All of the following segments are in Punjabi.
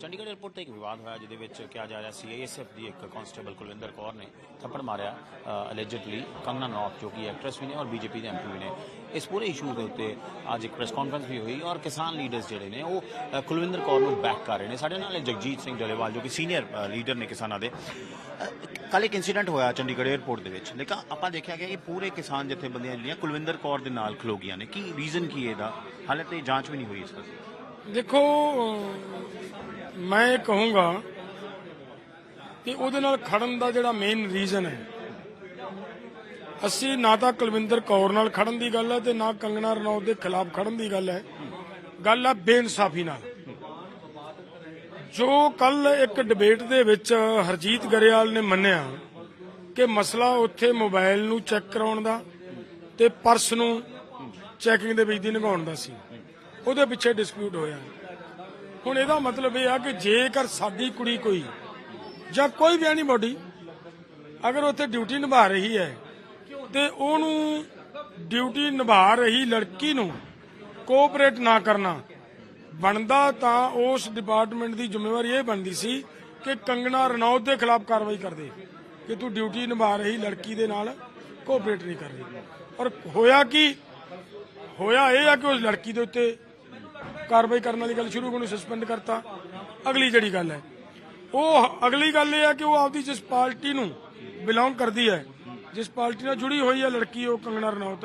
ਚੰਡੀਗੜ੍ਹ 에ਅਰਪੋਰਟ ਤੇ ਇੱਕ ਵਿਵਾਦ ਹੋਇਆ ਜਿਹਦੇ ਵਿੱਚ ਕਿਹਾ ਜਾ ਰਿਹਾ ਸੀ ਏਐਸਐਫ ਦੀ ਇੱਕ ਕਾਂਸਟੇਬਲ ਕੁਲਵਿੰਦਰ ਕੌਰ ਨੇ ਥੱਪੜ ਮਾਰਿਆ ਅਲੈਜਿਡਲੀ ਕੰਗਨਾ ਨੌਤ ਜੋ ਕਿ ਐਕਟਰੈਸ ਵੀ ਨੇ ਔਰ ਬੀਜੇਪੀ ਦੇ ਐਮਪੀ ਵੀ ਨੇ। ਇਸ ਪੂਰੇ ਇਸ਼ੂ ਦੇ ਉੱਤੇ ਅੱਜ ਇੱਕ ਪ੍ਰੈਸ ਕਾਨਫਰੰਸ ਵੀ ਹੋਈ ਔਰ ਕਿਸਾਨ ਲੀਡਰਸ ਜਿਹੜੇ ਨੇ ਉਹ ਕੁਲਵਿੰਦਰ ਕੌਰ ਨੂੰ ਬੈਕ ਕਰ ਰਹੇ ਨੇ। ਸਾਡੇ ਨਾਲ ਜਗਜੀਤ ਸਿੰਘ ਡਲੇਵਾਲ ਜੋ ਕਿ ਸੀਨੀਅਰ ਲੀਡਰ ਨੇ ਕਿਸਾਨਾਂ ਦੇ। ਕੱਲ ਇੱਕ ਇਨਸੀਡੈਂਟ ਹੋਇਆ ਚੰਡੀਗੜ੍ਹ 에ਅਰਪੋਰਟ ਦੇ ਵਿੱਚ। ਲੇਕਿਨ ਆਪਾਂ ਦੇਖਿਆ ਗਿਆ ਇਹ ਪੂਰੇ ਕਿਸਾਨ ਜਥੇਬੰਦੀਆਂ ਜਿਹੜੀਆਂ ਕੁਲਵਿੰਦਰ ਕੌਰ ਦੇ ਨਾਲ ਖਲੋ ਗਈਆਂ ਨੇ। ਕੀ ਰੀਜ਼ਨ ਕੀ ਇਹਦਾ? ਹਾਲੇ ਤੇ ਜਾਂਚ ਵੀ ਨਹੀਂ ਹੋਈ ਇਸ ਦਾ। ਦੇਖੋ, ਮੈਂ ਇਹ ਕਹੂੰਗਾ ਕਿ ਉਹਦੇ ਨਾਲ ਖੜਨ ਦਾ ਜਿਹੜਾ ਮੇਨ ਰੀਜ਼ਨ ਹੈ, ਅਸੀਂ ਨਾ ਤਾਂ ਕੁਲਵਿੰਦਰ ਕੌਰ ਨਾਲ ਖੜਨ ਦੀ ਗੱਲ ਹੈ ਤੇ ਨਾ ਕੰਗਣਾ ਰਣੌਤ ਦੇ ਖਿਲਾਫ ਖੜਨ ਦੀ ਗੱਲ ਹੈ। ਗੱਲ ਹੈ ਬੇਇਨਸਾਫੀ ਨਾਲ। ਜੋ ਕੱਲ ਇੱਕ ਡਿਬੇਟ ਦੇ ਵਿੱਚ ਹਰਜੀਤ ਗਰੇਵਾਲ ਨੇ ਮੰਨਿਆ ਕਿ ਮਸਲਾ ਉੱਥੇ ਮੋਬਾਈਲ ਨੂੰ ਚੈੱਕ ਕਰਾਉਣ ਦਾ ਤੇ ਪਰਸ ਨੂੰ ਚੈਕਿੰਗ ਦੇ ਵਿੱਚ ਦੀ ਨਿਭਾਉਣ ਦਾ ਸੀ। ਉਹਦੇ ਪਿੱਛੇ ਡਿਸਪਿਊਟ ਹੋਇਆ। ਹੁਣ ਇਹਦਾ ਮਤਲਬ ਇਹ ਆ ਕਿ ਜੇਕਰ ਸਾਡੀ ਕੁੜੀ ਕੋਈ ਜਾਂ ਕੋਈ ਵੀ ਐਨੀਬੋਡੀ ਅਗਰ ਉੱਥੇ ਡਿਊਟੀ ਨਿਭਾ ਰਹੀ ਹੈ ਤੇ ਉਹਨੂੰ ਡਿਊਟੀ ਨਿਭਾ ਰਹੀ ਲੜਕੀ ਨੂੰ ਕੋਆਪਰੇਟ ਨਾ ਕਰਨਾ, ਬਣਦਾ ਤਾਂ ਉਸ ਡਿਪਾਰਟਮੈਂਟ ਦੀ ਜ਼ਿੰਮੇਵਾਰੀ ਇਹ ਬਣਦੀ ਸੀ ਕਿ ਕੰਗਣਾ ਰਣੌਤ ਦੇ ਖਿਲਾਫ ਕਾਰਵਾਈ ਕਰਦੇ ਕਿ ਤੂੰ ਡਿਊਟੀ ਨਿਭਾ ਰਹੀ ਲੜਕੀ ਦੇ ਨਾਲ ਕੋਆਪਰੇਟ ਨਹੀਂ ਕਰ ਰਹੀ। ਔਰ ਹੋਇਆ ਕੀ? ਹੋਇਆ ਇਹ ਆ ਕਿ ਉਸ ਲੜਕੀ ਦੇ ਉੱਤੇ ਕਾਰਵਾਈ ਕਰਨ ਵਾਲੀ ਗੱਲ ਸ਼ੁਰੂ ਉਹਨੂੰ ਸਸਪੈਂਡ ਕਰਤਾ। ਅਗਲੀ ਜਿਹੜੀ ਗੱਲ ਹੈ, ਉਹ ਅਗਲੀ ਗੱਲ ਇਹ ਹੈ ਕਿ ਉਹ ਆਪਦੀ ਜਿਸ ਪਾਰਟੀ ਨੂੰ ਬਿਲੋਂਗ ਕਰਦੀ ਹੈ, ਜਿਸ ਪਾਰਟੀ ਨਾਲ ਜੁੜੀ ਹੋਈ ਹੈ ਲੜਕੀ, ਉਹ ਕੰਗਣਾ ਰਣੌਤ,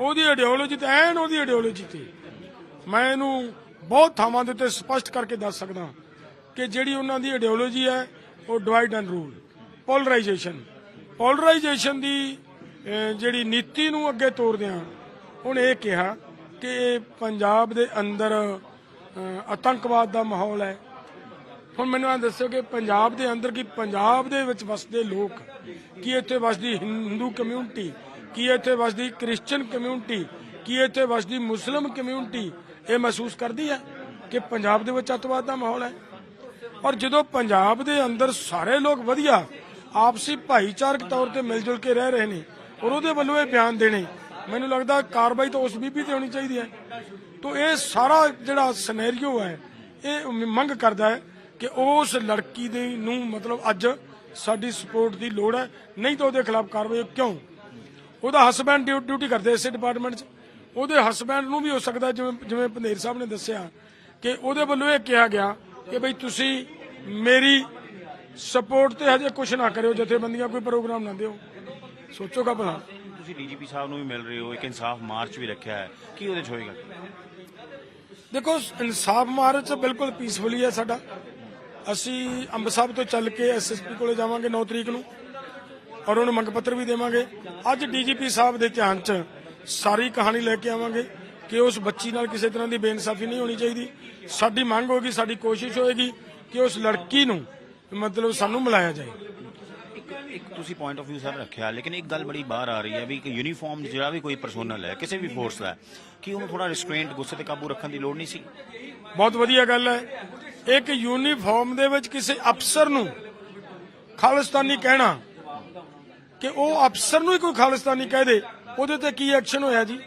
ਉਹਦੀ ਆਈਡੀਓਲੋਜੀ ਤੇ, ਐਨ ਉਹਦੀ ਆਈਡੀਓਲੋਜੀ ਤੇ, ਮੈਂ ਇਹਨੂੰ ਬਹੁਤ ਥਾਵਾਂ ਦੇ ਉੱਤੇ ਸਪਸ਼ਟ ਕਰਕੇ ਦੱਸ ਸਕਦਾ ਕਿ ਜਿਹੜੀ ਉਹਨਾਂ ਦੀ ਆਈਡੀਓਲੋਜੀ ਹੈ, ਉਹ divide and rule polarisation polarisation ਦੀ ਜਿਹੜੀ ਨੀਤੀ ਨੂੰ ਅੱਗੇ ਤੋਰਦਿਆਂ, ਉਹਨੇ ਇਹ ਕਿਹਾ ਕਿ ਪੰਜਾਬ ਦੇ ਅੰਦਰ ਆਤੰਕਵਾਦ ਦਾ ਮਾਹੌਲ ਹੈ। ਹੁਣ ਮੈਨੂੰ ਇਹ ਦੱਸੋ ਕਿ ਪੰਜਾਬ ਦੇ ਅੰਦਰ ਕੀ ਪੰਜਾਬ ਦੇ ਵਿੱਚ ਵਸਦੇ ਲੋਕ, ਕੀ ਇੱਥੇ ਵਸਦੀ ਹਿੰਦੂ ਕਮਿਊਨਿਟੀ ਕੀ ਇੱਥੇ ਵਸਦੀ ਕ੍ਰਿਸਚੀਅਨ ਕਮਿਊਨਿਟੀ ਕੀ ਇੱਥੇ ਵਸਦੀ ਮੁਸਲਮ ਕਮਿਊਨਿਟੀ ਇਹ ਮਹਿਸੂਸ ਕਰਦੀ ਹੈ ਕਿ ਪੰਜਾਬ ਦੇ ਵਿੱਚ ਅੱਤਵਾਦ ਦਾ ਮਾਹੌਲ ਹੈ? ਔਰ ਜਦੋਂ ਪੰਜਾਬ ਦੇ ਅੰਦਰ ਸਾਰੇ ਲੋਕ ਵਧੀਆ ਆਪਸੀ ਭਾਈਚਾਰਕ ਤੌਰ ਤੇ ਮਿਲ ਜੁਲ ਕੇ ਰਹਿ ਰਹੇ ਨੇ, ਔਰ ਉਹਦੇ ਵੱਲੋਂ ਇਹ ਬਿਆਨ ਦੇਣੇ ਮੈਨੂੰ ਲੱਗਦਾ ਕਾਰਵਾਈ ਤਾਂ ਉਸ ਬੀਬੀ ਤੇ ਹੋਣੀ ਚਾਹੀਦੀ ਹੈ। ਤੋਂ ਇਹ ਸਾਰਾ ਜਿਹੜਾ ਸਿਨੈਰੀਓ ਹੈ, ਇਹ ਮੰਗ ਕਰਦਾ ਹੈ ਕਿ ਉਸ ਲੜਕੀ ਦੇ ਨੂੰ ਮਤਲਬ ਅੱਜ ਸਾਡੀ ਸਪੋਰਟ ਦੀ ਲੋੜ ਹੈ। ਨਹੀਂ ਤਾਂ ਉਹਦੇ ਖਿਲਾਫ ਕਾਰਵਾਈ ਕਿਉਂ? ਉਹਦਾ ਹਸਬੈਂਡ ਡਿਊਟੀ ਕਰਦੇ ਇਸੇ ਡਿਪਾਰਟਮੈਂਟ 'ਚ। ਉਹਦੇ ਹਸਬੈਂਡ ਨੂੰ ਵੀ ਹੋ ਸਕਦਾ ਜਿਵੇਂ ਜਿਵੇਂ ਪੰਧੇਰ ਸਾਹਿਬ ਨੇ ਦੱਸਿਆ ਕਿ ਉਹਦੇ ਵੱਲੋਂ ਇਹ ਕਿਹਾ ਗਿਆ ਕਿ ਬਈ ਤੁਸੀਂ ਮੇਰੀ ਸਪੋਰਟ ਤੇ ਹਜੇ ਕੁਝ ਨਾ ਕਰਿਓ, ਜਥੇਬੰਦੀਆਂ ਕੋਈ ਪ੍ਰੋਗਰਾਮ ਨਾ ਦਿਓ। ਸੋਚੋਗਾ ਭਲਾ। ਤੁਸੀਂ ਡੀਜੀਪੀ ਸਾਹਿਬ ਨੂੰ ਵੀ ਮਿਲ ਰਹੇ ਹੋ, ਇੱਕ ਇਨਸਾਫ ਮਾਰਚ ਵੀ ਰੱਖਿਆ ਹੈ। ਕੀ ਉਹਦੇ ਚ ਹੋਏਗਾ? ਦੇਖੋ, ਇਨਸਾਫ ਮਾਰਚ ਬਿਲਕੁਲ ਪੀਸਫੁਲੀ ਹੈ ਸਾਡਾ। ਅਸੀਂ ਅੰਬ ਸਾਹਿਬ ਤੋਂ ਚੱਲ ਕੇ ਐਸਐਸਪੀ ਕੋਲੇ ਜਾਵਾਂਗੇ 9 ਤਰੀਕ ਨੂੰ ਔਰ ਉਹਨੂੰ ਮੰਗ ਪੱਤਰ ਵੀ ਦੇਵਾਂਗੇ। ਅੱਜ ਡੀਜੀਪੀ ਸਾਹਿਬ ਦੇ ਧਿਆਨ 'ਚ ਸਾਰੀ ਕਹਾਣੀ ਲੈ ਕੇ ਆਵਾਂਗੇ ਕਿ ਉਸ ਬੱਚੀ ਨਾਲ ਕਿਸੇ ਤਰ੍ਹਾਂ ਦੀ ਬੇਇਨਸਾਫੀ ਨਹੀਂ ਹੋਣੀ ਚਾਹੀਦੀ। ਸਾਡੀ ਮੰਗ ਹੋਏਗੀ, ਸਾਡੀ ਕੋਸ਼ਿਸ਼ ਹੋਏਗੀ ਕਿ ਉਸ ਲੜਕੀ ਨੂੰ ਮਤਲਬ ਸਾਨੂੰ ਮਿਲਾਇਆ ਜਾਏ। ਇੱਕ ਤੁਸੀਂ ਪੁਆਇੰਟ ਆਫ View ਸਰ ਰੱਖਿਆ, ਲੇਕਿਨ ਇੱਕ ਗੱਲ ਬੜੀ ਬਾਹਰ ਆ ਰਹੀ ਹੈ ਵੀ ਇੱਕ ਯੂਨੀਫਾਰਮ ਜਿਹੜਾ ਵੀ ਕੋਈ ਪਰਸੋਨਲ ਹੈ ਕਿਸੇ ਵੀ ਫੋਰਸ ਦਾ ਕਿ ਉਹਨੂੰ ਥੋੜਾ ਰਿਸਟ੍ਰੇਂਟ ਗੁੱਸੇ ਤੇ ਕਾਬੂ ਰੱਖਣ ਦੀ ਲੋੜ ਨਹੀਂ ਸੀ? ਬਹੁਤ ਵਧੀਆ ਗੱਲ ਹੈ। ਇੱਕ ਯੂਨੀਫਾਰਮ ਦੇ ਵਿੱਚ ਕਿਸੇ ਅਫਸਰ ਨੂੰ ਖਾਲਿਸਤਾਨੀ ਕਹਿਣਾ, ਕਿ ਉਹ ਅਫਸਰ ਨੂੰ ਹੀ ਕੋਈ ਖਾਲਿਸਤਾਨੀ ਕਹਿ ਦੇ, ਉਹਦੇ ਤੇ ਕੀ ਐਕਸ਼ਨ ਹੋਇਆ ਜੀ?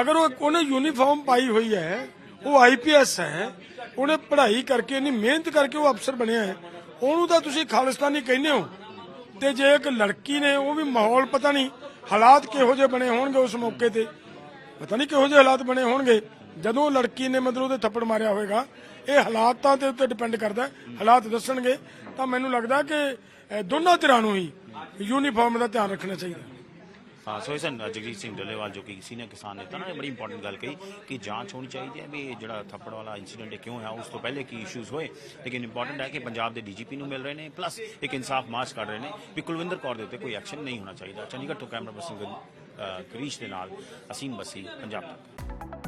ਅਗਰ ਉਹ ਉਹਨੇ ਯੂਨੀਫਾਰਮ ਪਾਈ ਹੋਈ ਹੈ, ਉਹ ਆਈਪੀਐਸ ਹੈ, ਉਹਨੇ ਪੜ੍ਹਾਈ ਕਰਕੇ ਨਹੀਂ ਮਿਹਨਤ ਕਰਕੇ ਉਹ ਅਫਸਰ ਬਣਿਆ ਹੈ, ਉਹਨੂੰ ਤਾਂ ਤੁਸੀਂ ਖਾਲਿਸਤਾਨੀ ਕਹਿੰਦੇ ਹੋ। ਤੇ ਜੇ ਇੱਕ ਲੜਕੀ ਨੇ ਉਹ ਵੀ ਮਾਹੌਲ ਪਤਾ ਨਹੀਂ ਹਾਲਾਤ ਕਿਹੋ ਜਿਹੇ ਬਣੇ ਹੋਣਗੇ ਉਸ ਮੌਕੇ ਤੇ। ਪਤਾ ਨਹੀਂ ਕਿਹੋ ਜਿਹੇ ਹਾਲਾਤ ਬਣੇ ਹੋਣਗੇ। ਜਦੋਂ ਲੜਕੀ ਨੇ ਮਤਲਬ ਉਹਦੇ ਥੱਪੜ ਮਾਰਿਆ ਹੋਵੇਗਾ, ਇਹ ਹਾਲਾਤਾਂ ਦੇ ਉੱਤੇ ਡਿਪੈਂਡ ਕਰਦਾ ਹਾਲਾਤ ਦੱਸਣਗੇ ਤਾਂ ਮੈਨੂੰ ਲੱਗਦਾ ਕਿ ਦੋਨਾਂ ਧਿਰਾਂ ਨੂੰ ਹੀ ਯੂਨੀਫਾਰਮ ਦਾ ਧਿਆਨ ਰੱਖਣਾ ਚਾਹੀਦਾ। ਹਾਂ, ਸੋ ਜਗਜੀਤ ਸਿੰਘ ਡੱਲੇਵਾਲ ਜੋ ਕਿ ਸੀਨੀਅਰ ਕਿਸਾਨ ਨੇਤਾ ਨੇ ਬੜੀ ਇੰਪੋਰਟੈਂਟ ਗੱਲ ਕਹੀ ਕਿ ਜਾਂਚ ਹੋਣੀ ਚਾਹੀਦੀ ਹੈ ਵੀ ਇਹ ਜਿਹੜਾ ਥੱਪੜ ਵਾਲਾ ਇਨਸੀਡੈਂਟ ਕਿਉਂ ਹੋਇਆ, ਉਸ ਤੋਂ ਪਹਿਲੇ ਕੀ ਇਸ਼ੂਜ਼ ਹੋਏ। ਲੇਕਿਨ ਇੰਪੋਰਟੈਂਟ ਹੈ ਕਿ ਪੰਜਾਬ ਦੇ ਡੀਜੀਪੀ ਨੂੰ ਮਿਲ ਰਹੇ ਨੇ ਪਲੱਸ ਇੱਕ ਇਨਸਾਫ ਮਾਰਚ ਕਰ ਰਹੇ ਨੇ ਵੀ ਕੁਲਵਿੰਦਰ ਕੌਰ ਦੇ ਉੱਤੇ ਕੋਈ ਐਕਸ਼ਨ ਨਹੀਂ ਹੋਣਾ ਚਾਹੀਦਾ। ਚੰਡੀਗੜ੍ਹ ਤੋਂ ਕੈਮਰਾ ਪਰਸਨ ਕਰੀਸ਼ ਦੇ ਨਾਲ ਅਸੀਮ ਬਸੀ, ਪੰਜਾਬ ਤੱਕ।